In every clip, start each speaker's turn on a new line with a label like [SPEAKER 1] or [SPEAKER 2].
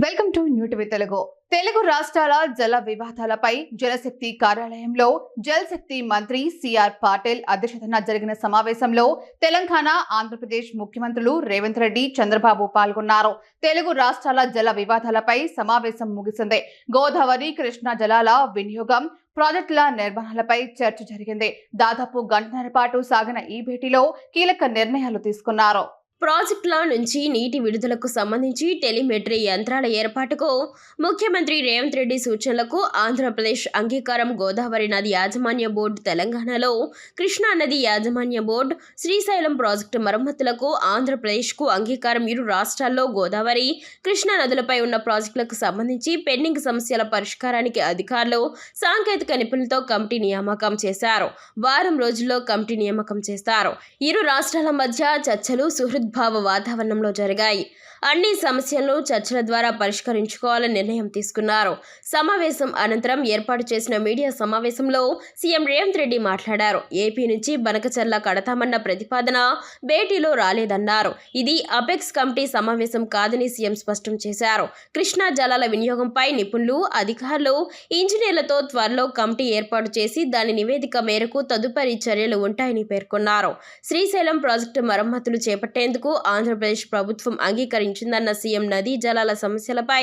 [SPEAKER 1] Welcome to new TV Telugu Telugu రాష్ట్రాల జల వివాదాలపై జలశక్తి కార్యాలయంలో జలశక్తి మంత్రి సిఆర్ పాటిల్ అధ్యక్షతన జరిగిన సమావేశంలో తెలంగాణ ఆంధ్రప్రదేశ్ ముఖ్యమంత్రులు రేవంత్ రెడ్డి చంద్రబాబు పాల్గొన్నారు. తెలుగు రాష్ట్రాల జల వివాదాలపై సమావేశం ముగిసింది. గోదావరి కృష్ణా జలాల వినియోగం ప్రాజెక్టుల నిర్వహణలపై చర్చ జరిగింది. దాదాపు గంటన్నర పాటు సాగిన ఈ భేటీలో కీలక నిర్ణయాలు తీసుకున్నారు.
[SPEAKER 2] ప్రాజెక్టుల నుంచి నీటి విడుదలకు సంబంధించి టెలిమెట్రీ యంత్రాల ఏర్పాటుకు ముఖ్యమంత్రి రేవంత్ రెడ్డి సూచనలకు ఆంధ్రప్రదేశ్ అంగీకారం గోదావరి నది యాజమాన్య బోర్డు తెలంగాణలో కృష్ణా నది యాజమాన్య బోర్డు శ్రీశైలం ప్రాజెక్టు మరమ్మతులకు ఆంధ్రప్రదేశ్కు అంగీకారం ఇరు రాష్ట్రాల్లో గోదావరి కృష్ణా నదులపై ఉన్న ప్రాజెక్టులకు సంబంధించి పెండింగ్ సమస్యల పరిష్కారానికి అధికారులు సాంకేతిక నిపుణులతో కమిటీ నియామకం చేశారు. వారం రోజుల్లో కమిటీ నియామకం చేస్తారు. ఇరు రాష్ట్రాల మధ్య చర్చలు సుహృద్భావ వాతావరణంలో జరిగాయి. అన్ని సమస్యలను చర్చల ద్వారా పరిష్కరించుకోవాలని నిర్ణయం తీసుకున్నారు. సమావేశం అనంతరం ఏర్పాటు చేసిన మీడియా సమావేశంలో సీఎం రేవంత్ రెడ్డి మాట్లాడారు. ఏపీ నుంచి బనకచర్ల కడతామన్న ప్రతిపాదన భేటీలో రాలేదన్నారు. ఇది అపెక్స్ కమిటీ సమావేశం కాదని సీఎం స్పష్టం చేశారు. కృష్ణా జలాల వినియోగంపై నిపుణులు అధికారులు ఇంజనీర్లతో త్వరలో కమిటీ ఏర్పాటు చేసి దాని నివేదిక మేరకు తదుపరి చర్యలు ఉంటాయని పేర్కొన్నారు. శ్రీశైలం ప్రాజెక్టు మరమ్మతులు చేపట్టేందుకు ఆంధ్రప్రదేశ్ ప్రభుత్వం అంగీకరించారు అంగీకరించిందన్న సీఎం నదీ జలాల సమస్యలపై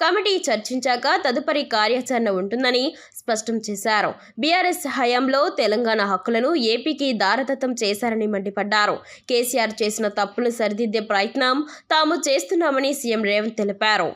[SPEAKER 2] కమిటీ చర్చించాక తదుపరి కార్యాచరణ ఉంటుందని స్పష్టం చేశారు. బీఆర్ఎస్ హయాంలో తెలంగాణ హక్కులను ఏపీకి దారదత్తం చేశారని మండిపడ్డారు. కేసీఆర్ చేసిన తప్పులు సరిదిద్దే ప్రయత్నం తాము చేస్తున్నామని సీఎం రేవంత్ తెలిపారు.